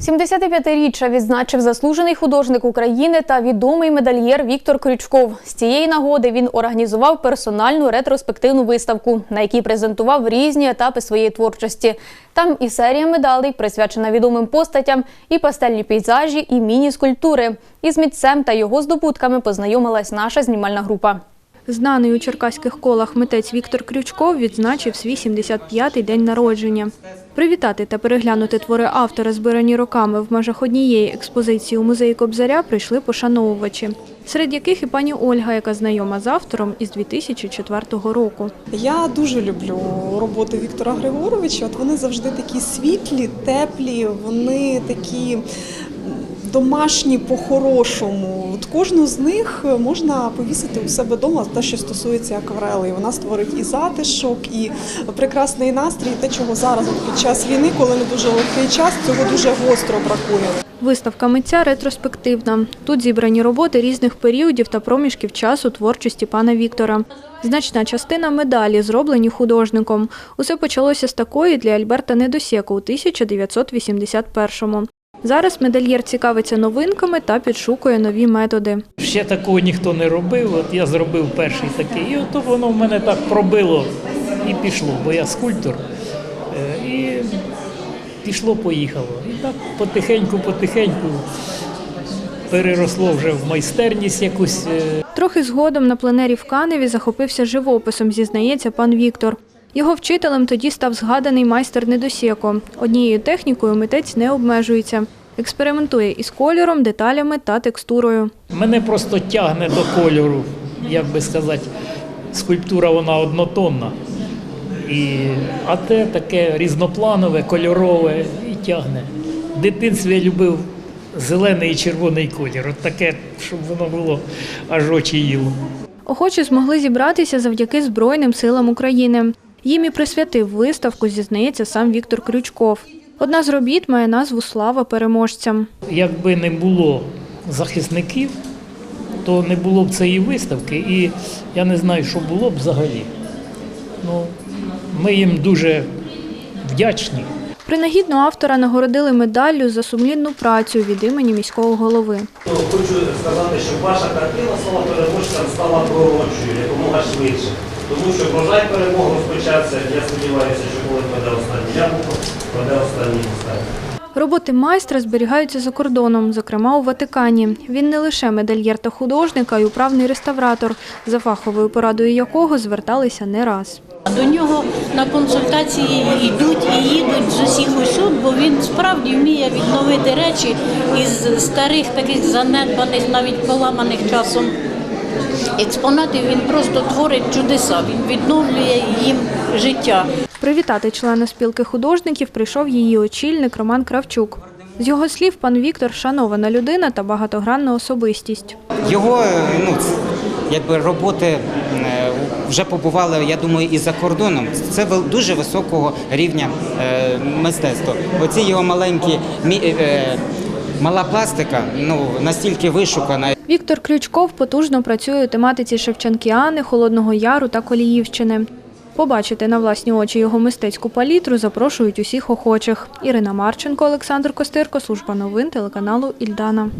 75-річчя відзначив заслужений художник України та відомий медальєр Віктор Крючков. З цієї нагоди він організував персональну ретроспективну виставку, на якій презентував різні етапи своєї творчості. Там і серія медалей, присвячена відомим постатям, і пастельні пейзажі, і міні-скульптури. Із митцем та його здобутками познайомилась наша знімальна група. Знаний у черкаських колах митець Віктор Крючков відзначив свій 75-й день народження. Привітати та переглянути твори автора, збирані роками в межах однієї експозиції у музеї Кобзаря, прийшли пошановувачі, серед яких і пані Ольга, яка знайома з автором із 2004 року. Я дуже люблю роботи Віктора Григоровича. От вони завжди такі світлі, теплі, вони такі домашні по-хорошому. От кожну з них можна повісити у себе вдома, те, що стосується акварели. Вона створить і затишок, і прекрасний настрій, те, чого зараз під час війни, коли не дуже легкий час, цього дуже гостро бракує. Виставка митця ретроспективна. Тут зібрані роботи різних періодів та проміжків часу творчості пана Віктора. Значна частина медалі зроблені художником. Усе почалося з такої для Альберта Недосєка у 1981-му. Зараз медальєр цікавиться новинками та підшукує нові методи. Ще такого ніхто не робив. От я зробив перший такий. І от воно в мене так пробило і пішло, бо я скульптор. Е, І пішло, поїхало. І так потихеньку, потихеньку переросло вже в майстерність якусь. е, Трохи згодом на пленері в Каневі захопився живописом, зізнається пан Віктор. Його вчителем тоді став згаданий майстер Недосєко. Однією технікою митець не обмежується. Експериментує із кольором, деталями та текстурою. Мене просто тягне до кольору, як би сказати, скульптура вона однотонна. І, а те таке різнопланове, кольорове і тягне. В дитинстві я любив зелений і червоний колір. От таке, щоб воно було аж очі їло. Охочі змогли зібратися завдяки Збройним силам України. Їм і присвятив виставку, зізнається сам Віктор Крючков. Одна з робіт має назву Слава переможцям. Якби не було захисників, то не було б цієї виставки, і я не знаю, що було б взагалі. Ну, ми їм дуже вдячні. Принагідно автора нагородили медаллю за сумлінну працю від імені міського голови. Хочу сказати, щоб ваша картина слава переможцям стала пророчою якомога швидше. Тому що врожай перемог розпочався. Я сподіваюся, що коли паде останнє яблуко, паде останній останній. Роботи майстра зберігаються за кордоном, зокрема у Ватикані. Він не лише медальєр та художник, а й управний реставратор, за фаховою порадою якого зверталися не раз. До нього на консультації йдуть і їдуть справді вміє відновити речі із старих, таких занедбаних, навіть поламаних часом експонатів. Він просто творить чудеса, він відновлює їм життя. Привітати члена спілки художників прийшов її очільник Роман Кравчук. З його слів, пан Віктор шанована людина та багатогранна особистість. Його ну, якби роботи е, вже побували, я думаю, і за кордоном. Це дуже високого рівня е, мистецтва. Оці його маленькі мі- е, мала пластика, ну настільки вишукана. Віктор Крючков потужно працює у тематиці Шевченкіани, Холодного Яру та Коліївщини. Побачити на власні очі його мистецьку палітру запрошують усіх охочих. Ірина Марченко, Олександр Костирко, служба новин телеканалу Ільдана.